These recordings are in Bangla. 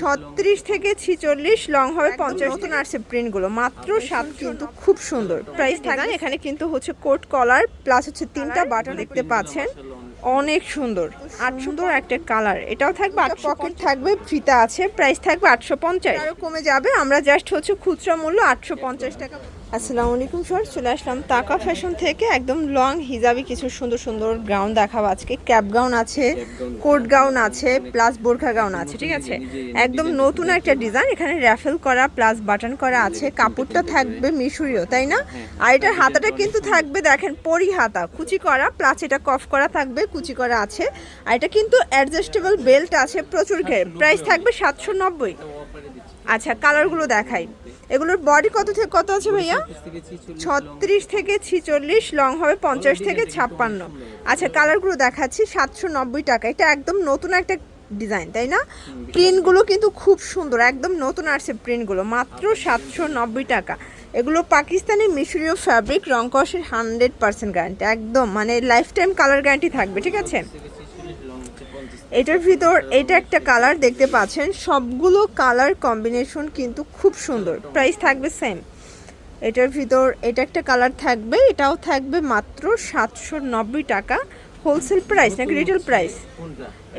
ছত্রিশ থেকে ছিচল্লিশ লং হবে পঞ্চাশ নতুন আসছে প্রিন্টগুলো মাত্র সাত কিন্তু খুব সুন্দর। প্রাইস থাকেন এখানে কিন্তু হচ্ছে কোট কলার প্লাস হচ্ছে তিনটা বাটন দেখতে পাচ্ছেন। অনেক সুন্দর। আর সুন্দর। একটা কালার এটাও থাকবে আট পকেট থাকবে ফিতা আছে। প্রাইস থাকবে আটশো পঞ্চাশ। কমে যাবে। আমরা জাস্ট হচ্ছে খুচরা মূল্য আটশো পঞ্চাশ টাকা। আসসালামু আলাইকুম স্যার চলে আসলাম তাকা ফ্যাশন থেকে। একদম লং হিজাবি কিছু সুন্দর সুন্দর গাউন দেখাবো আজকে। ক্যাপ গাউন আছে কোট গাউন আছে। প্লাস বোরখা গাউন আছে ঠিক আছে? একদম নতুন একটা ডিজাইন এখানে র্যাফেল করা প্লাস বাটন করা আছে। কাপড়টা থাকবে মিশরীয় তাই না? আর এটার হাতাটা কিন্তু থাকবে দেখেন পরি হাতা কুচি করা প্লাস এটা কফ করা থাকবে কুচি করা আছে। আর এটা কিন্তু অ্যাডজাস্টেবল বেল্ট আছে প্রচুর ঘের প্রাইস থাকবে সাতশো নব্বই। আচ্ছা কালারগুলো দেখাই। এগুলোর বডি কত থেকে কত আছে ভাইয়া? ছত্রিশ থেকে ছিচল্লিশ লং হবে পঞ্চাশ থেকে ছাপ্পান্ন। আচ্ছা কালারগুলো দেখাচ্ছি সাতশো নব্বই টাকা। এটা একদম নতুন একটা ডিজাইন তাই না? প্রিন্টগুলো কিন্তু খুব সুন্দর একদম নতুন আসছে প্রিন্টগুলো মাত্র সাতশো নব্বই টাকা। এগুলো পাকিস্তানি মিশরীয় ফ্যাব্রিক রং কষের হান্ড্রেড পার্সেন্ট গ্যারান্টি একদম মানে লাইফ টাইম কালার গ্যারান্টি থাকবে ঠিক আছে? এটার ভিতর এটা একটা কালার দেখতে পাচ্ছেন। সবগুলো কালার কম্বিনেশন কিন্তু খুব সুন্দর। প্রাইস থাকবে সেম এটার ভিতর এটা একটা কালার থাকবে, এটাও থাকবে মাত্র সাতশো নব্বই টাকা। হোলসেল প্রাইস নাকি রিটেল প্রাইস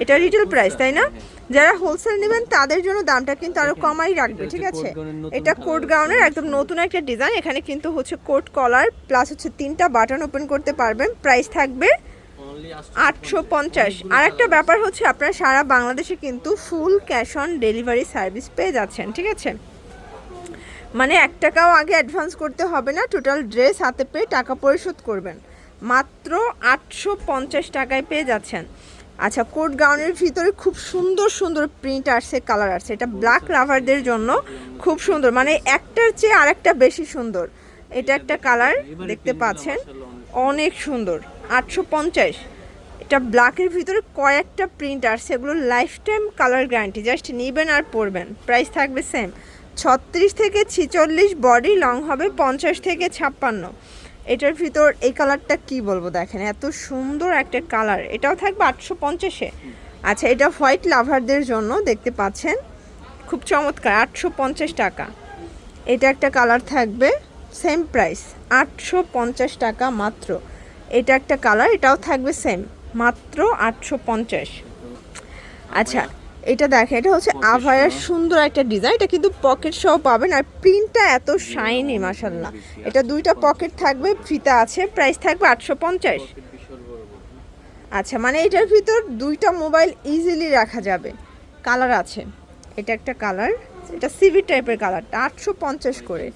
এটা রিটেল প্রাইস তাই না? যারা হোলসেল নেবেন, তাদের জন্য দামটা কিন্তু আরও কমাই রাখবে, ঠিক আছে? এটা কোট গাউনের একদম নতুন একটা ডিজাইন এখানে কিন্তু হচ্ছে কোট কলার প্লাস হচ্ছে তিনটা বাটন ওপেন করতে পারবেন। প্রাইস থাকবে আটশো পঞ্চাশ। আর একটা ব্যাপার হচ্ছে, আপনারা সারা বাংলাদেশে কিন্তু full cash on delivery service পেয়ে যাচ্ছেন, ঠিক আছে? মানে এক টাকাও আগে অ্যাডভান্স করতে হবে না টোটাল ড্রেস হাতে পেয়ে টাকা পরিশোধ করবেন। মাত্র আটশো পঞ্চাশ টাকায় পেয়ে যাচ্ছেন। আচ্ছা কোট গাউনের ভিতরে খুব সুন্দর সুন্দর প্রিন্ট আসছে কালার আসছে। এটা ব্ল্যাক লাভারদের জন্য খুব সুন্দর। মানে একটার চেয়ে আরেকটা বেশি সুন্দর। এটা একটা কালার দেখতে পাচ্ছেন। অনেক সুন্দর। আটশো পঞ্চাশ। এটা ব্ল্যাকের ভিতরে কয়েকটা প্রিন্ট আসছে এগুলো lifetime colour guarantee. Just নেবেন আর পরবেন। প্রাইস থাকবে সেম। ছত্রিশ থেকে ছিচল্লিশ বডি, লং হবে পঞ্চাশ থেকে ছাপ্পান্ন। এটার ভিতর এই কালারটা কি বলব দেখেন, এত সুন্দর একটা কালার। এটাও থাকবে আটশো পঞ্চাশে। আচ্ছা এটা হোয়াইট লাভারদের জন্য দেখতে পাচ্ছেন। খুব চমৎকার, আটশো পঞ্চাশ টাকা। এটা একটা কালার থাকবে। সেম প্রাইস আটশো পঞ্চাশ টাকা মাত্র। এটা একটা কালার এটাও থাকবে সেম মাত্র আটশো পঞ্চাশ। আচ্ছা এটা দেখে এটা হচ্ছে আভায়ার সুন্দর একটা ডিজাইন এটা কিন্তু পকেট সহ পাবেন আর প্রিন্টটা এত শাইনি মাসাল্লাহ এটা দুইটা পকেট থাকবে ফিতা আছে প্রাইস থাকবে আটশো পঞ্চাশ। আচ্ছা মানে এটার ভিতর দুইটা মোবাইল ইজিলি রাখা যাবে। কালার আছে। এটা একটা কালার এটা সিভি টাইপের কালারটা, আটশো পঞ্চাশ করে।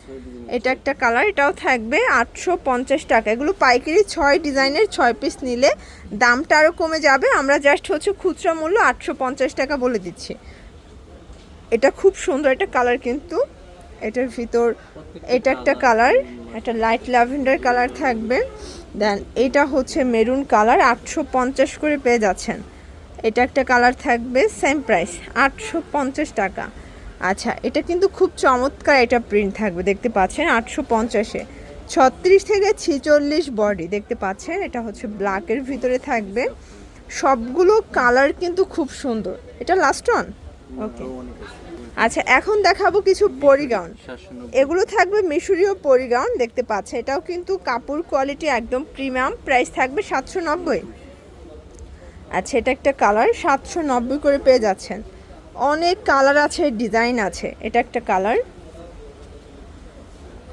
এটা একটা কালার, এটাও থাকবে আটশো পঞ্চাশ টাকা। এগুলো পাইকারি ছয় ডিজাইনের, ছয় পিস নিলে দামটা আরও কমে যাবে। আমরা জাস্ট হচ্ছে খুচরা মূল্য আটশো পঞ্চাশ টাকা বলে দিচ্ছি। এটা খুব সুন্দর একটা কালার কিন্তু। এটার ভিতর এটা একটা কালার, একটা লাইট ল্যাভেন্ডার কালার থাকবে। দেন এটা হচ্ছে মেরুন কালার, আটশো পঞ্চাশ করে পেয়ে যাচ্ছেন। এটা একটা কালার থাকবে সেম প্রাইস আটশো পঞ্চাশ টাকা। আচ্ছা এটা কিন্তু খুব চমৎকার এটা প্রিন্ট থাকবে দেখতে পাচ্ছেন আটশো পঞ্চাশে। ছত্রিশ থেকে ছিচল্লিশ বডি দেখতে পাচ্ছেন? এটা হচ্ছে ব্ল্যাকের ভিতরে থাকবে। সবগুলো কালার কিন্তু খুব সুন্দর। এটা লাস্ট ওয়ান ওকে। আচ্ছা এখন দেখাবো কিছু পরিগাউন। এগুলো থাকবে মিশরীয় পরিগাউন দেখতে পাচ্ছে এটাও কিন্তু কাপড় কোয়ালিটি একদম প্রিমিয়াম প্রাইস থাকবে সাতশো নব্বই। আচ্ছা এটা একটা কালার সাতশো নব্বই করে পেয়ে যাচ্ছেন। অনেক কালার আছে, ডিজাইন আছে। এটা একটা কালার।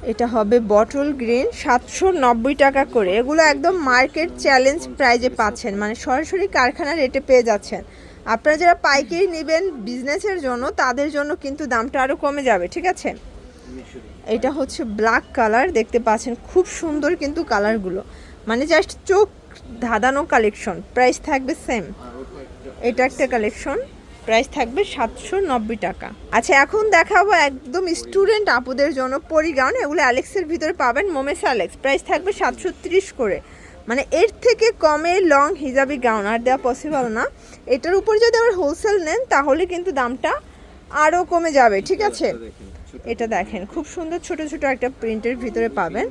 এটা হবে বটল গ্রিন, সাতশো নব্বই টাকা করে। এগুলো একদম মার্কেট চ্যালেঞ্জ প্রাইজে পাচ্ছেন। মানে সরাসরি কারখানা রেটে পেয়ে যাচ্ছেন। আপনারা যারা পাইকারি নেবেন বিজনেসের জন্য, তাদের জন্য কিন্তু দামটা আরও কমে যাবে, ঠিক আছে? এটা হচ্ছে ব্ল্যাক কালার, দেখতে পাচ্ছেন খুব সুন্দর কিন্তু কালারগুলো। মানে জাস্ট চোখ ধাঁধানো কালেকশন, প্রাইস থাকবে সেম। এটা একটা কালেকশন। প্রাইস থাকবে সাতশো নব্বই টাকা। আচ্ছা এখন দেখাবো একদম স্টুডেন্ট আপুদের জন্য পরিগাউন। এগুলো অ্যালেক্সের ভিতরে পাবেন মোমেস অ্যালেক্স প্রাইস থাকবে সাতশো তিরিশ করে। মানে এর থেকে কমে লং হিজাবি গাউন আর দেওয়া পসিবল না। এটার উপর যদি আবার হোলসেল নেন তাহলে কিন্তু দামটা আরও কমে যাবে ঠিক আছে? এটা দেখেন খুব সুন্দর ছোট ছোট একটা প্রিন্টের ভিতরে পাবেন।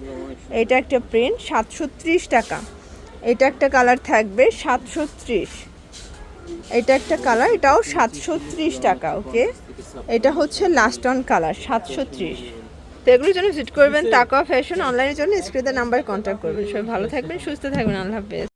এটা একটা প্রিন্ট সাতশো ত্রিশ টাকা। এটা একটা কালার থাকবে সাতশো ত্রিশ। এটা একটা কালার, এটাও সাতশো ত্রিশ টাকা, ওকে? এটা হচ্ছে লাস্ট অন কালার সাতশো ত্রিশ। তো এগুলোর জন্য ভিজিট করবেন টাকা ফ্যাশন অনলাইনের জন্য স্ক্রিনের নাম্বার কন্ট্যাক্ট করবেন। সবাই ভালো থাকবেন, সুস্থ থাকবেন, আল্লাহ হাফেজ।